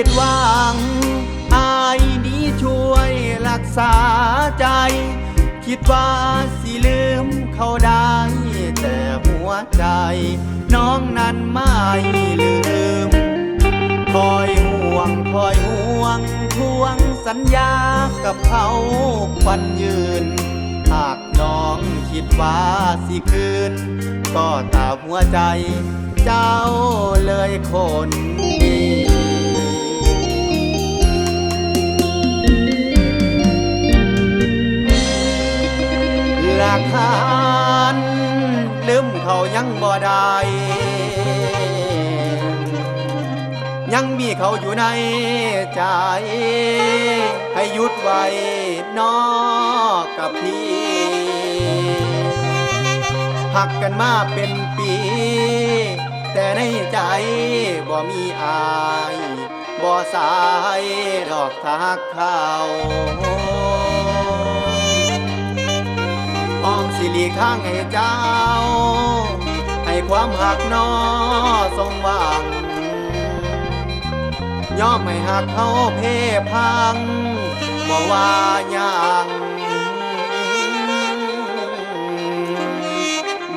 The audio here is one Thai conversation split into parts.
ผิดหวัง อายนี้ช่วยรักษาใจ คิดว่าสิลืมเขาได้ แต่หัวใจ น้องนั้นไม่ลืม คอยห่วงคอยห่วงทวงสัญญากับเขาควันยืน หากน้องคิดว่าสิคืน ก็ตาหัวใจ เจ้าเลยคนดี ลืมเขายังบ่ได้ยังมีเขาอยู่ในใจ ให้หยุดไว้นอกกับพี่หักกันมาเป็นปี แต่ในใจบ่มีอาย บ่สายดอกทักเขา สิหลีกทางให้เจ้า ให้ความหักนอทรงวังย่อมให้หักเขาเพพังบ่ว่าอย่าง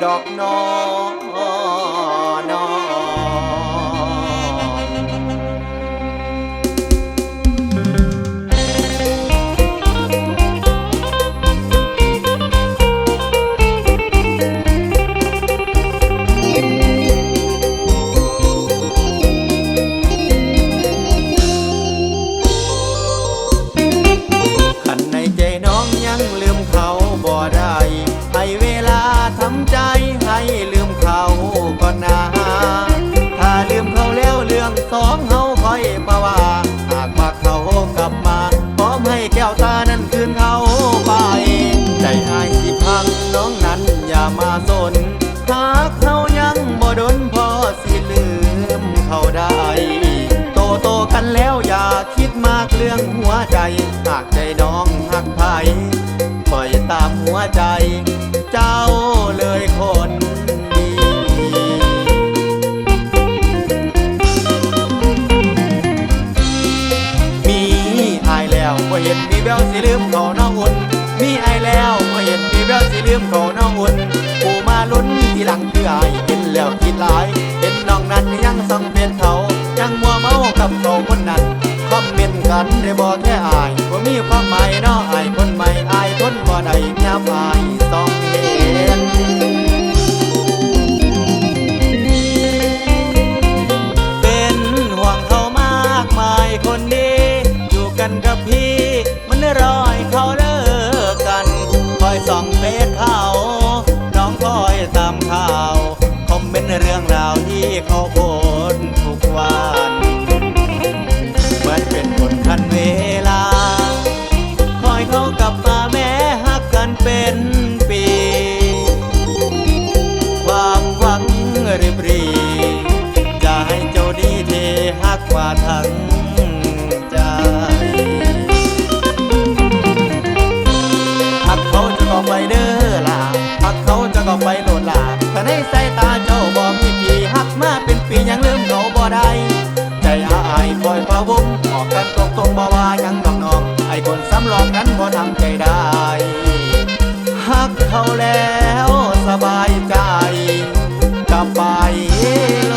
ดอกนอ ที่ลืมเขาได้ โตโตกันแล้วอย่าคิดมากเรื่องหัวใจ หากใจน้องหักไผปล่อยตามหัวใจ เจ้า บอกแค่อายว่ามีความหมายเนาะอายคนใหม่อายทนบ่ได้ยามอายต้องเห็น ใสายตาเจ้าบอกมีทีหักมาเป็นปียังลืมเขาบ่ได้ ใจอายคอยพะวงออกกันตรงตรงบ่ว่ายังดองน้องไอ้คนสำรองนั้นบ่ทำใจได้หักเขาแล้วสบายใจกลับไปโล